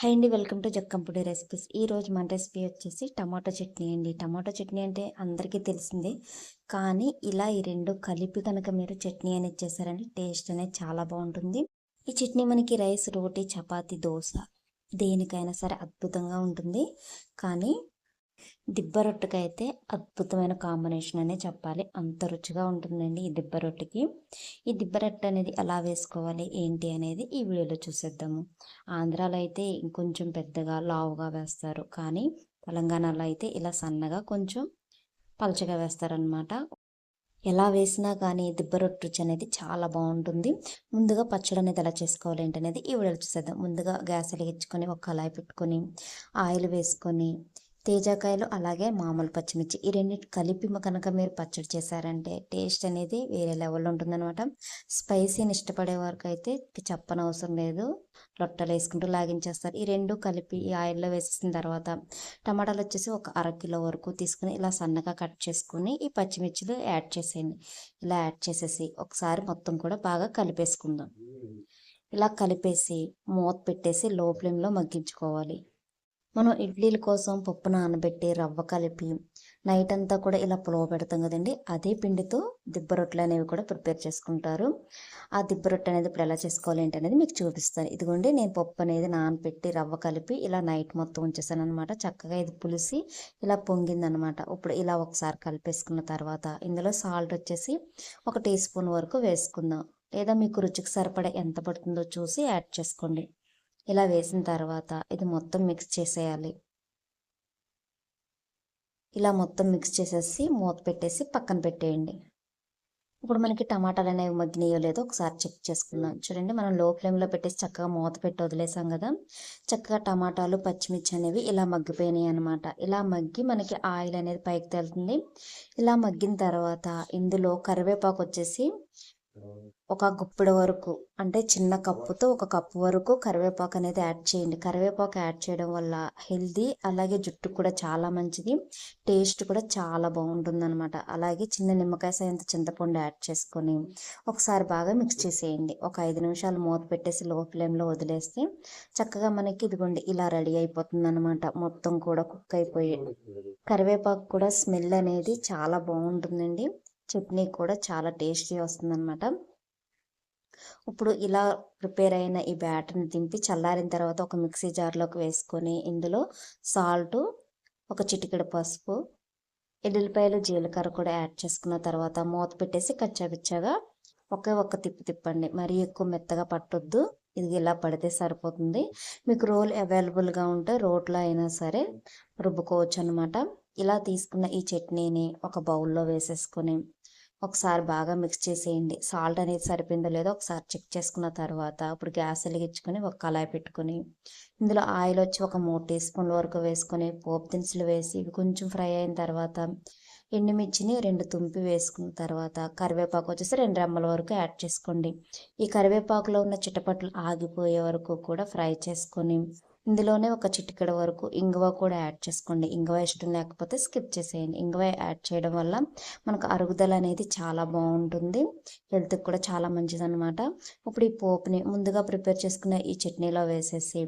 Hi అండి welcome to Jakkampudi recipes. ఈరోజు మన రెసిపీ వచ్చేసి టమాటో చట్నీ అండి. టమాటో చట్నీ అంటే అందరికీ తెలిసిందే కానీ ఇలా ఈ రెండు కలిపి కనుక మీరు చట్నీ అనేది చేశారంటే టేస్ట్ అనేది చాలా బాగుంటుంది. ఈ చట్నీ మనకి రైస్ రోటీ చపాతి దోశ దేనికైనా సరే అద్భుతంగా ఉంటుంది. కానీ దిబ్బ రొట్టెకి అయితే అద్భుతమైన కాంబినేషన్ అనే చెప్పాలి. అంత రుచిగా ఉంటుందండి ఈ దిబ్బ రొట్టెకి. ఈ దిబ్బ రొట్టె అనేది ఎలా వేసుకోవాలి ఏంటి అనేది ఈ వీడియోలో చూసేద్దాము. ఆంధ్రాలో అయితే ఇంకొంచెం పెద్దగా లావుగా వేస్తారు. కానీ తెలంగాణలో అయితే ఇలా సన్నగా కొంచెం పలచగా వేస్తారనమాట ఎలా వేసినా కానీ దిబ్బ రొట్టె రుచి అనేది చాలా బాగుంటుంది. ముందుగా పచ్చడి అనేది ఎలా చేసుకోవాలి ఏంటనేది ఈ వీడియోలో చూసేద్దాం. ముందుగా గ్యాస్ వెలిగించుకొని ఒక కళాయి పెట్టుకొని ఆయిల్ వేసుకొని తేజాకాయలు అలాగే మామూలు పచ్చిమిర్చి ఈ రెండింటి కలిపి కనుక మీరు పచ్చడి చేశారంటే టేస్ట్ అనేది వేరే లెవెల్లో ఉంటుందన్నమాట. స్పైసీని ఇష్టపడే వరకు అయితే చెప్పనవసరం లేదు. లొట్టలు వేసుకుంటూ లాగించేస్తారు. ఈ రెండు కలిపి ఈ ఆయిల్లో వేసేసిన తర్వాత టమాటాలు వచ్చేసి ఒక అర కిలో వరకు తీసుకుని ఇలా సన్నగా కట్ చేసుకుని ఈ పచ్చిమిర్చిలు యాడ్ చేసేయండి. ఇలా యాడ్ చేసేసి ఒకసారి మొత్తం కూడా బాగా కలిపేసుకుందాం. ఇలా కలిపేసి మూత పెట్టేసి లో ఫ్లేమ్లో మగ్గించుకోవాలి. మనం ఇడ్లీల కోసం పప్పు నానబెట్టి రవ్వ కలిపి నైట్ అంతా కూడా ఇలా పులవ పెడతాం కదండి. అదే పిండితో దిబ్బ రొట్టెలు అనేవి కూడా ప్రిపేర్ చేసుకుంటారు. ఆ దిబ్బ రొట్టె అనేది ఇప్పుడు ఎలా చేసుకోవాలి ఏంటి అనేది మీకు చూపిస్తాను. ఇదిగోండి నేను పప్పు అనేది నానబెట్టి రవ్వ కలిపి ఇలా నైట్ మొత్తం ఉంచేసాను అనమాట చక్కగా ఇది పులిసి ఇలా పొంగిందనమాట ఇప్పుడు ఇలా ఒకసారి కలిపేసుకున్న తర్వాత ఇందులో సాల్ట్ వచ్చేసి ఒక టీ స్పూన్ వరకు వేసుకుందాం. లేదా మీకు రుచికి సరిపడా ఎంత పడుతుందో చూసి యాడ్ చేసుకోండి. ఇలా వేసిన తర్వాత ఇది మొత్తం మిక్స్ చేసేయాలి. ఇలా మొత్తం మిక్స్ చేసేసి మూత పెట్టేసి పక్కన పెట్టేయండి. ఇప్పుడు మనకి టమాటాలు అనేవి మగ్గినాయో లేదో ఒకసారి చెక్ చేసుకుందాం. చూడండి మనం లో ఫ్లేమ్లో పెట్టేసి చక్కగా మూత పెట్టి వదిలేసాం కదా. చక్కగా టమాటాలు పచ్చిమిర్చి అనేవి ఇలా మగ్గిపోయినాయి అనమాట ఇలా మగ్గి మనకి ఆయిల్ అనేది పైకి తెలుతుంది. ఇలా మగ్గిన తర్వాత ఇందులో కరివేపాకు వచ్చేసి ఒక గుప్పెడు వరకు అంటే చిన్న కప్పుతో ఒక కప్పు వరకు కరివేపాకు అనేది యాడ్ చేయండి. కరివేపాకు యాడ్ చేయడం వల్ల హెల్దీ అలాగే జుట్టు కూడా చాలా మంచిది టేస్ట్ కూడా చాలా బాగుంటుంది అనమాట అలాగే చిన్న నిమ్మకాయ సాయంత చింతపండు యాడ్ చేసుకొని ఒకసారి బాగా మిక్స్ చేసేయండి. ఒక ఐదు నిమిషాలు మూత పెట్టేసి లో ఫ్లేమ్లో వదిలేస్తే చక్కగా మనకి ఇదిగోండి ఇలా రెడీ అయిపోతుంది అనమాట మొత్తం కూడా కుక్ అయిపోయి కరివేపాకు కూడా స్మెల్ అనేది చాలా బాగుంటుందండి. చట్నీ కూడా చాలా టేస్టీ వస్తుందన్నమాట. ఇప్పుడు ఇలా ప్రిపేర్ అయిన ఈ బ్యాటర్ని దింపి చల్లారిన తర్వాత ఒక మిక్సీ జార్లోకి వేసుకొని ఇందులో సాల్ట్ ఒక చిటికెడు పసుపు ఎల్లుల్లిపాయలు జీలకర్ర కూడా యాడ్ చేసుకున్న తర్వాత మూత పెట్టేసి కచ్చాపిచ్చాగా ఒకే ఒక్క తిప్పి తిప్పండి. మరీ ఎక్కువ మెత్తగా పట్టొద్దు. ఇది ఇలా పడితే సరిపోతుంది. మీకు రోల్ అవైలబుల్గా ఉంటే రోట్లో అయినా సరే రుబ్బుకోవచ్చు అనమాట ఇలా తీసుకున్న ఈ చట్నీని ఒక బౌల్లో వేసేసుకొని ఒకసారి బాగా మిక్స్ చేసేయండి. సాల్ట్ అనేది సరిపోయిందో లేదో ఒకసారి చెక్ చేసుకున్న తర్వాత ఇప్పుడు గ్యాస్ వెలిగించుకొని ఒక కళాయి పెట్టుకొని ఇందులో ఆయిల్ వచ్చి ఒక మూడు టీ స్పూన్ల వరకు వేసుకొని పోపు దినుసులు వేసి ఇవి కొంచెం ఫ్రై అయిన తర్వాత ఎండుమిర్చిని రెండు తుంపి వేసుకున్న తర్వాత కరివేపాకు వచ్చేసి రెండు రెమ్మల వరకు యాడ్ చేసుకోండి. ఈ కరివేపాకులో ఉన్న చిటపట్లు ఆగిపోయే వరకు కూడా ఫ్రై చేసుకొని ఇందులోనే ఒక చిటికెడ వరకు ఇంగువ కూడా యాడ్ చేసుకోండి. ఇంగువ ఇష్టం లేకపోతే స్కిప్ చేసేయండి. ఇంగువ యాడ్ చేయడం వల్ల మనకు అరుగుదల అనేది చాలా బాగుంటుంది. హెల్త్కి కూడా చాలా మంచిది అనమాట ఇప్పుడు ఈ పోపుని ముందుగా ప్రిపేర్ చేసుకున్న ఈ చట్నీలో వేసేసి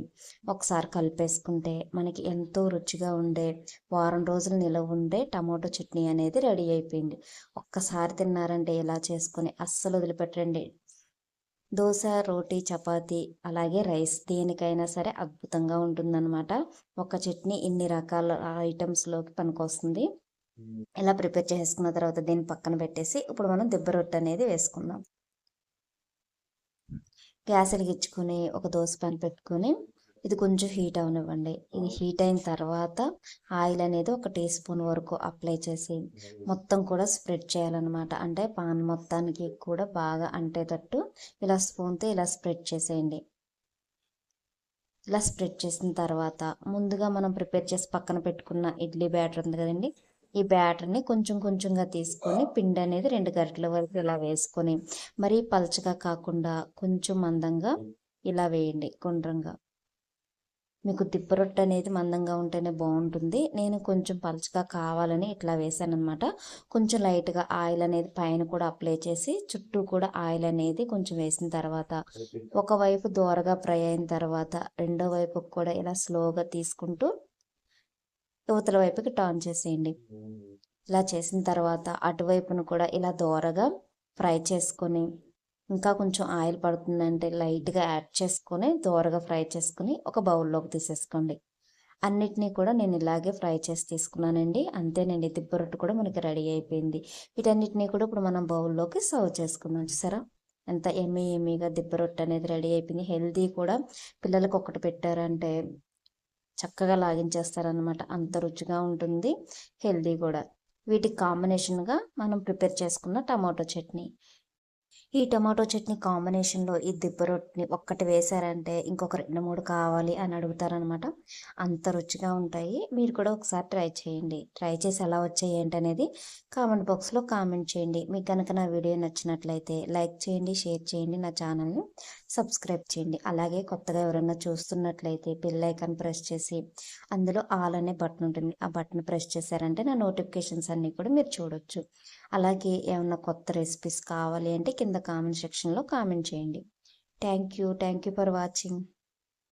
ఒకసారి కలిపేసుకుంటే మనకి ఎంతో రుచిగా ఉండే వారం రోజులు నిలవ ఉండే టమాటో చట్నీ అనేది రెడీ అయిపోయింది. ఒక్కసారి తిన్నారంటే ఇలా చేసుకొని అస్సలు వదిలిపెట్టండి దోశ రోటీ చపాతి అలాగే రైస్ దేనికైనా సరే అద్భుతంగా ఉంటుందన్నమాట. ఒక చట్నీ ఇన్ని రకాల ఐటమ్స్లోకి పనికొస్తుంది. ఇలా ప్రిపేర్ చేసుకున్న తర్వాత దీన్ని పక్కన పెట్టేసి ఇప్పుడు మనం దిబ్బ రొట్టె అనేది వేసుకుందాం. గ్యాస్ వెలిగించుకొని ఒక దోశ పాన్ పెట్టుకొని ఇది కొంచెం హీట్ అవనివ్వండి. ఇది హీట్ అయిన తర్వాత ఆయిల్ అనేది ఒక టీ స్పూన్ వరకు అప్లై చేసి మొత్తం కూడా స్ప్రెడ్ చేయాలన్నమాట. అంటే పాన్ మొత్తానికి కూడా బాగా అంటేటట్టు ఇలా స్పూన్తో ఇలా స్ప్రెడ్ చేసేయండి. ఇలా స్ప్రెడ్ చేసిన తర్వాత ముందుగా మనం ప్రిపేర్ చేసి పక్కన పెట్టుకున్న ఇడ్లీ బ్యాటర్ ఉంది కదండి. ఈ బ్యాటర్ని కొంచెం కొంచెంగా తీసుకొని పిండి అనేది రెండు గరిటెల వరకు ఇలా వేసుకొని మరీ పలచగా కాకుండా కొంచెం మందంగా ఇలా వేయండి గుండ్రంగా. మీకు దిబ్బ రొట్టె అనేది మందంగా ఉంటేనే బాగుంటుంది. నేను కొంచెం పలుచగా కావాలని ఇట్లా వేసాను అనమాట కొంచెం లైట్గా ఆయిల్ అనేది పైన కూడా అప్లై చేసి చుట్టూ కూడా ఆయిల్ అనేది కొంచెం వేసిన తర్వాత ఒకవైపు దోరగా ఫ్రై అయిన తర్వాత రెండో వైపు కూడా ఇలా స్లోగా తీసుకుంటూ యువతల వైపుకి టర్న్ చేసేయండి. ఇలా చేసిన తర్వాత అటువైపును కూడా ఇలా దోరగా ఫ్రై చేసుకొని ఇంకా కొంచెం ఆయిల్ పడుతుందంటే లైట్గా యాడ్ చేసుకొని దోరగా ఫ్రై చేసుకుని ఒక బౌల్లోకి తీసేసుకోండి. అన్నిటినీ కూడా నేను ఇలాగే ఫ్రై చేసి తీసుకున్నానండి. అంతేనండి దిబ్బ రొట్టె కూడా మనకి రెడీ అయిపోయింది. వీటన్నిటినీ కూడా ఇప్పుడు మనం బౌల్లోకి సర్వ్ చేసుకుందాం చూసారా? ఎంత ఎమ్మీ ఎమ్మీగా దిబ్బ రొట్టె అనేది రెడీ అయిపోయింది. హెల్దీ కూడా పిల్లలకు ఒకటి పెట్టారంటే చక్కగా లాగించేస్తారనమాట అంత రుచిగా ఉంటుంది హెల్దీ కూడా. వీటికి కాంబినేషన్గా మనం ప్రిపేర్ చేసుకున్న టమాటో చట్నీ. ఈ టమాటో చట్నీ కాంబినేషన్లో ఈ దిబ్బ రొట్టిని ఒక్కటి వేశారంటే ఇంకొక రెండు మూడు కావాలి అని అడుగుతారనమాట అంత రుచిగా ఉంటాయి. మీరు కూడా ఒకసారి ట్రై చేయండి. ట్రై చేసి ఎలా వచ్చాయి ఏంటనేది కామెంట్ బాక్స్లో కామెంట్ చేయండి. మీకు కనుక నా వీడియో నచ్చినట్లయితే లైక్ చేయండి షేర్ చేయండి నా ఛానల్ని సబ్స్క్రైబ్ చేయండి. అలాగే కొత్తగా ఎవరైనా చూస్తున్నట్లయితే బెల్ ఐకాన్ ప్రెస్ చేసి అందులో ఆల్ అనే బటన్ ఉంటుంది. ఆ బటన్ ప్రెస్ చేశారంటే నా నోటిఫికేషన్స్ అన్నీ కూడా మీరు చూడొచ్చు. అలాగే ఏమన్నా కొత్త రెసిపీస్ కావాలి అంటే కింద కామెంట్ సెక్షన్లో కామెంట్ చేయండి. Thank you thank you for watching